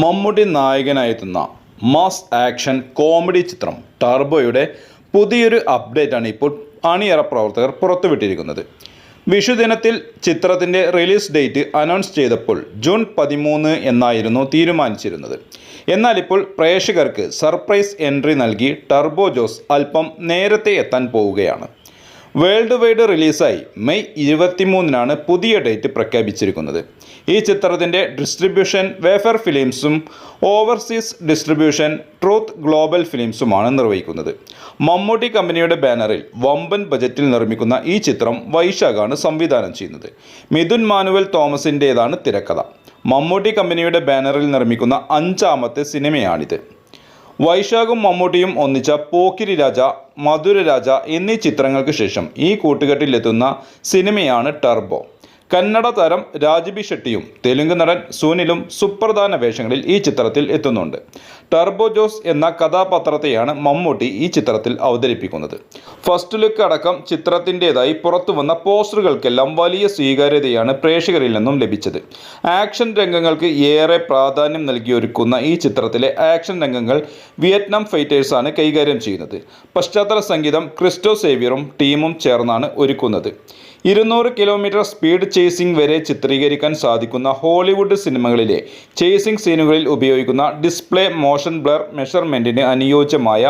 മമ്മൂട്ടി നായകനായെത്തുന്ന mass action comedy ചിത്രം ടർബോയുടെ പുതിയൊരു അപ്ഡേറ്റാണ് ഇപ്പോൾ അണിയറ പ്രവർത്തകർ പുറത്തുവിട്ടിരിക്കുന്നത്. വിഷുദിനത്തിൽ ചിത്രത്തിന്റെ റിലീസ് ഡേറ്റ് അനൗൺസ് ചെയ്തപ്പോൾ ജൂൺ പതിമൂന്ന് എന്നായിരുന്നു തീരുമാനിച്ചിരുന്നത്. എന്നാൽ ഇപ്പോൾ പ്രേക്ഷകർക്ക് സർപ്രൈസ് എൻട്രി നൽകി ടർബോ ജോസ് അല്പം നേരത്തെ എത്താൻ പോവുകയാണ്. വേൾഡ് വൈഡ് റിലീസായി മെയ് ഇരുപത്തിമൂന്നിനാണ് പുതിയ ഡേറ്റ് പ്രഖ്യാപിച്ചിരിക്കുന്നത്. ഈ ചിത്രത്തിന്റെ ഡിസ്ട്രിബ്യൂഷൻ വേഫർ ഫിലിംസും ഓവർസീസ് ഡിസ്ട്രിബ്യൂഷൻ ട്രൂത്ത് ഗ്ലോബൽ ഫിലിംസുമാണ് നിർവഹിക്കുന്നത്. മമ്മൂട്ടി കമ്പനിയുടെ ബാനറിൽ വമ്പൻ ബജറ്റിൽ നിർമ്മിക്കുന്ന ഈ ചിത്രം വൈശാഖാണ് സംവിധാനം ചെയ്യുന്നത്. മിഥുൻ മാനുവൽ തോമസിന്റേതാണ് തിരക്കഥ. മമ്മൂട്ടി കമ്പനിയുടെ ബാനറിൽ നിർമ്മിക്കുന്ന അഞ്ചാമത്തെ സിനിമയാണിത്. വൈശാഖും മമ്മൂട്ടിയും ഒന്നിച്ച പോക്കിരി രാജ മധുര രാജ എന്നീ ചിത്രങ്ങൾക്ക് ശേഷം ഈ കൂട്ടുകെട്ടിലെത്തുന്ന സിനിമയാണ് ടർബോ. കന്നഡ താരം രാജ്ബി ഷെട്ടിയും തെലുങ്ക് നടൻ സുനിലും സുപ്രധാന വേഷങ്ങളിൽ ഈ ചിത്രത്തിൽ എത്തുന്നുണ്ട്. ടർബോ ജോസ് എന്ന കഥാപാത്രത്തെയാണ് മമ്മൂട്ടി ഈ ചിത്രത്തിൽ അവതരിപ്പിക്കുന്നത്. ഫസ്റ്റ് ലുക്ക് അടക്കം ചിത്രത്തിന്റെതായി പുറത്തു വന്ന പോസ്റ്ററുകൾക്കെല്ലാം വലിയ സ്വീകാര്യതയാണ് പ്രേക്ഷകരിൽ നിന്നും ലഭിച്ചത്. ആക്ഷൻ രംഗങ്ങൾക്ക് ഏറെ പ്രാധാന്യം നൽകിയൊരുക്കുന്ന ഈ ചിത്രത്തിലെ ആക്ഷൻ രംഗങ്ങൾ വിയറ്റ്നാം ഫൈറ്റേഴ്സാണ് കൈകാര്യം ചെയ്യുന്നത്. പശ്ചാത്തല സംഗീതം ക്രിസ്റ്റോ സേവിയറും ടീമും ചേർന്നാണ് ഒരുക്കുന്നത്. ഇരുന്നൂറ് കിലോമീറ്റർ സ്പീഡ് ചേസിംഗ് വരെ ചിത്രീകരിക്കാൻ സാധിക്കുന്ന ഹോളിവുഡ് സിനിമകളിലെ ചേസിംഗ് സീനുകളിൽ ഉപയോഗിക്കുന്ന ഡിസ്പ്ലേ മോഷൻ ബ്ലർ മെഷർമെന്റിന് അനുയോജ്യമായ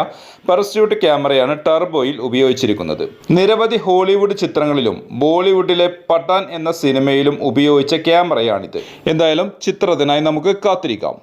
പെർസ്യൂട്ട് ക്യാമറയാണ് ടർബോയിൽ ഉപയോഗിച്ചിരിക്കുന്നത്. നിരവധി ഹോളിവുഡ് ചിത്രങ്ങളിലും ബോളിവുഡിലെ പട്ടാൻ എന്ന സിനിമയിലും ഉപയോഗിച്ച ക്യാമറയാണിത് എന്തായാലും ചിത്രത്തിനായി നമുക്ക് കാത്തിരിക്കാം.